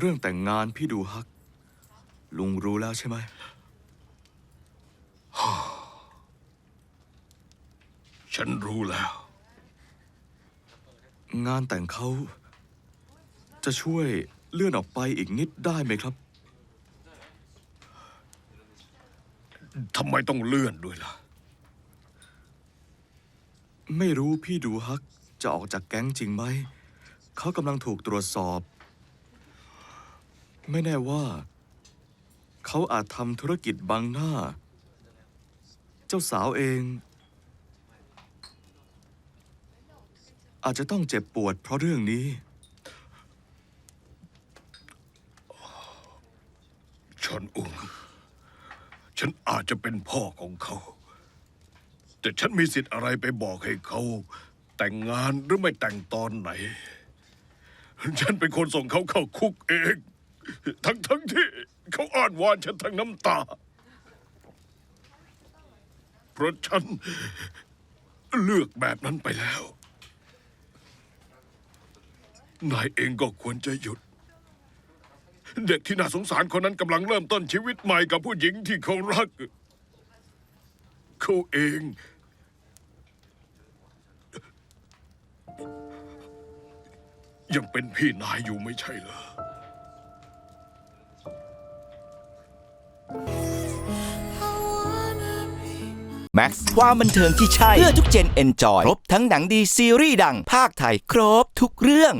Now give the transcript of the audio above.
เรื่องแต่งงานพี่ดูฮัก ลุงรู้แล้วใช่ไหม ฉันรู้แล้ว งานแต่งเขา จะช่วยเลื่อนออกไปอีกนิดได้ไหมครับ ทำไมต้องเลื่อนด้วยล่ะ ไม่รู้พี่ดูฮักจะออกจากแก๊งจริงไหม เขากำลังถูกตรวจสอบ ไม่แน่ว่า เขาอาจทำธุรกิจบังหน้า เจ้าสาวเอง อาจจะต้องเจ็บปวดเพราะเรื่องนี้ ชอนอุง ฉันอาจจะเป็นพ่อของเขา แต่ฉันมีสิทธิ์อะไรไปบอกให้เขา แต่งงานหรือไม่แต่งตอนไหน ฉันเป็นคนส่งเขาเข้าคุกเอง ทั้งทั้งๆที่เขาอ้อนวอนฉันทั้งน้ำตา เพราะฉันเลือกแบบนั้นไปแล้ว นายเองก็ควรจะหยุด เด็กที่น่าสงสารคนนั้นกำลังเริ่มต้นชีวิตใหม่กับผู้หญิงที่เขารัก เขาเอง ยังเป็นพี่นายอยู่ไม่ใช่เหรอ Max ความบันเทิงที่ใช่ เพื่อทุกเจนเอนจอยครบทั้งหนังดีซีรีส์ดัง ภาคไทย ครบทุกเรื่อง